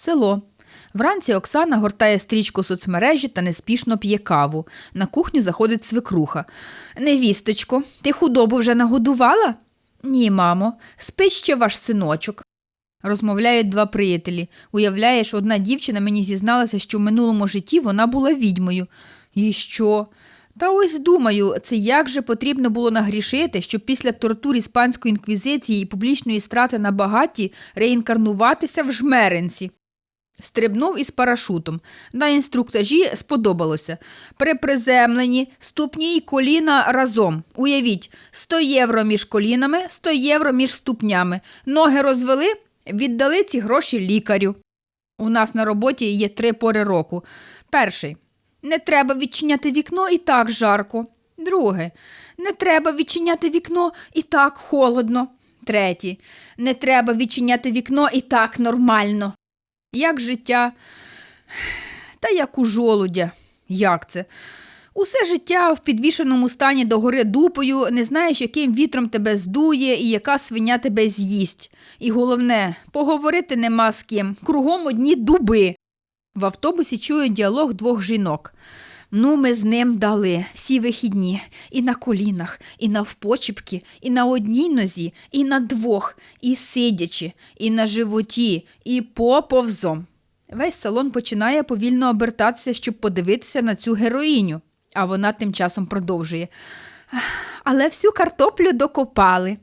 Село. Вранці Оксана гортає стрічку соцмережі та неспішно п'є каву. На кухню заходить свекруха. Невісточко, ти худобу вже нагодувала? Ні, мамо, спить ще ваш синочок. Розмовляють два приятелі. Уявляєш, одна дівчина мені зізналася, що в минулому житті вона була відьмою. І що? Та ось думаю, це як же потрібно було нагрішити, щоб після тортур іспанської інквізиції і публічної страти на багаті реінкарнуватися в жмеренці. Стрибнув із парашутом. На інструктажі сподобалося. При приземленні ступні й коліна разом. Уявіть, 100 євро між колінами, 100 євро між ступнями. Ноги розвели, віддали ці гроші лікарю. У нас на роботі є три пори року. Перший. Не треба відчиняти вікно і так жарко. Друге. Не треба відчиняти вікно і так холодно. Третє. Не треба відчиняти вікно і так нормально. Як життя, та як у жолудя. Як це? Усе життя в підвішеному стані догори дупою, не знаєш, яким вітром тебе здує і яка свиня тебе з'їсть. І головне, поговорити нема з ким, кругом одні дуби. В автобусі чую діалог двох жінок. Ну, ми з ним дали всі вихідні, і на колінах, і навпочіпки, і на одній нозі, і на двох, і сидячи, і на животі, і поповзом. Весь салон починає повільно обертатися, щоб подивитися на цю героїню. А вона тим часом продовжує. Але всю картоплю докопали.